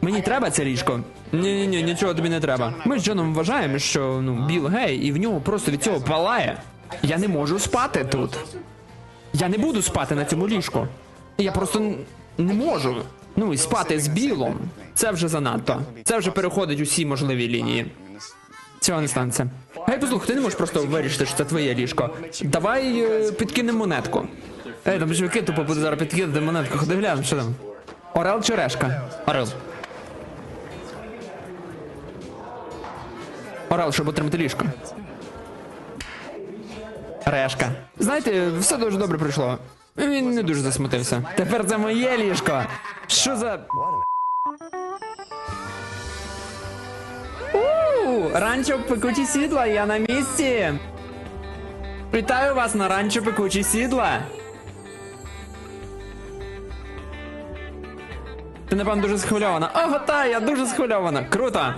Мені треба це ліжко. Ні, ні, ні, нічого тобі не треба. Ми з Джоном вважаємо, що ну Біл гей, і в нього просто від цього палає. Я не можу спати тут. Я не буду спати на цьому ліжку. Я просто не можу. Ну і спати з білом. Це вже занадто. Це вже переходить усі можливі лінії. Цього не станеться. Гей, послухай, ти не можеш просто вирішити, що це твоє ліжко. Давай е, підкинемо монетку. Ей, там чуваки тупо буде зараз підкидати монетку. Ходи глянемо, що там. Орел чи решка? Орел. Орел, щоб отримати ліжко. Решка. Знаєте, все дуже добре пройшло. Він не дуже засмутився. Тепер це моє ліжко. Що за. У, ранчо пекучі сідла, я на місці. Вітаю вас на ранчо пекучі сідла. Ти напевно дуже схвильована. Ого, та, я дуже схвильована. Круто.